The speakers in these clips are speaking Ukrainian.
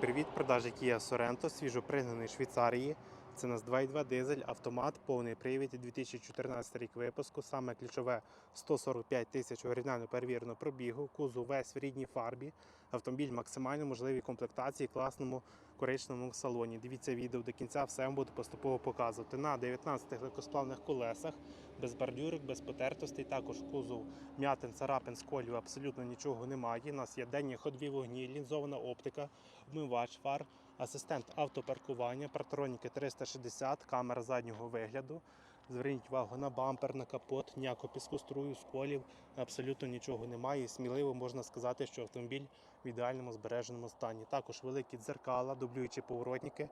Привіт, продажі Kia Sorento, свіжопригнаний пригнаний Швейцарії. Це у нас 2.2 дизель, автомат, повний привід, 2014 рік випуску. Саме ключове 145 тисяч оригінально перевіреного пробігу, кузов весь в рідній фарбі. Автомобіль максимально можливій комплектації, класному коричневому салоні. Дивіться відео до кінця, все вам буду поступово показувати. На 19 легкосплавних колесах, без бордюрок, без потертостей. Також кузов м'ятин, царапин, сколів абсолютно нічого немає. У нас є денні ходові вогні, лінзована оптика, вмивач фар, асистент автопаркування, партроніки 360, камера заднього вигляду. Зверніть увагу на бампер, на капот, ніякого піску струю, сколів, абсолютно нічого немає. Сміливо можна сказати, що автомобіль в ідеальному збереженому стані. Також великі дзеркала, дублюючі поворотники,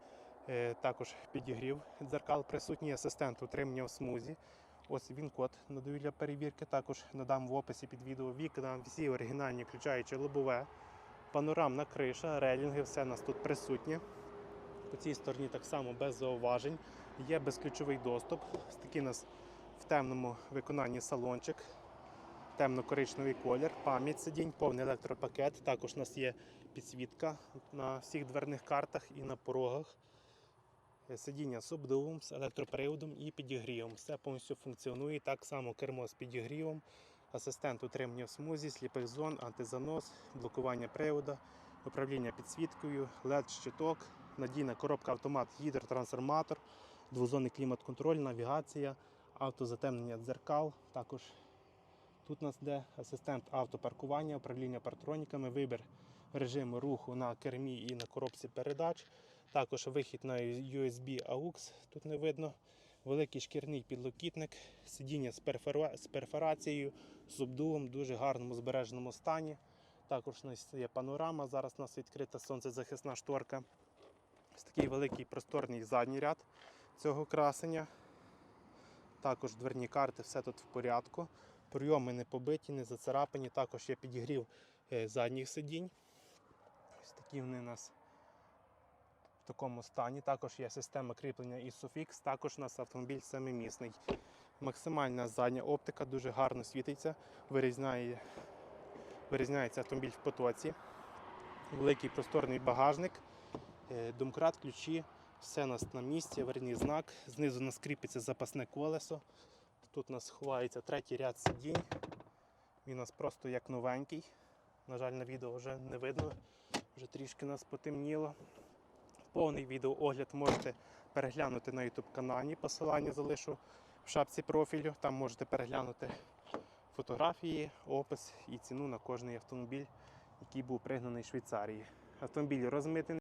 е, також підігрів дзеркал, присутній асистент утримання в смузі. Ось він код надаю для перевірки. Також надам в описі під відео вікна, всі оригінальні, включаючи лобове, панорамна криша, релінги, все у нас тут присутнє. По цій стороні так само без зауважень. Є безключовий доступ. Такий у нас в темному виконанні салончик, темно-коричневий колір, пам'ять сидінь, повний електропакет. Також у нас є підсвітка на всіх дверних картах і на порогах. Сидіння з обдувом, з електроприводом і підігрівом. Все повністю функціонує. Так само кермо з підігрівом, асистент утримання в смузі, сліпих зон, антизанос, блокування привода, управління підсвіткою, LED-щиток, надійна коробка автомат, гідротрансформатор, двозонний клімат-контроль, навігація, автозатемнення дзеркал. Також тут у нас де асистент автопаркування, управління партроніками, вибір режиму руху на кермі і на коробці передач. Також вихід на USB AUX, тут не видно. Великий шкірний підлокітник, сидіння з, перфора... з перфорацією, з обдувом, в дуже гарному збереженому стані. Також у нас є панорама, зараз у нас відкрита сонцезахисна шторка. Ось такий великий просторний задній ряд цього красення. Також дверні карти, все тут в порядку. Прийоми не побиті, не зацарапані. Також є підігрів е, задніх сидінь. Ось такі вони у нас в такому стані. Також є система кріплення ISOFIX, також у нас автомобіль семимісний. Максимальна задня оптика дуже гарно світиться, вирізняє, вирізняється автомобіль в потоці. Великий просторний багажник, е, домкрат, ключі, все у нас на місці, аварійний знак. Знизу у нас кріпиться запасне колесо. Тут у нас ховається третій ряд сидінь. Він у нас просто як новенький. На жаль, на відео вже не видно, вже трішки нас потемніло. Повний відеоогляд можете переглянути на YouTube каналі. Посилання залишу в шапці профілю. Там можете переглянути фотографії, опис і ціну на кожний автомобіль, який був пригнаний в Швейцарії. Автомобіль розмитий.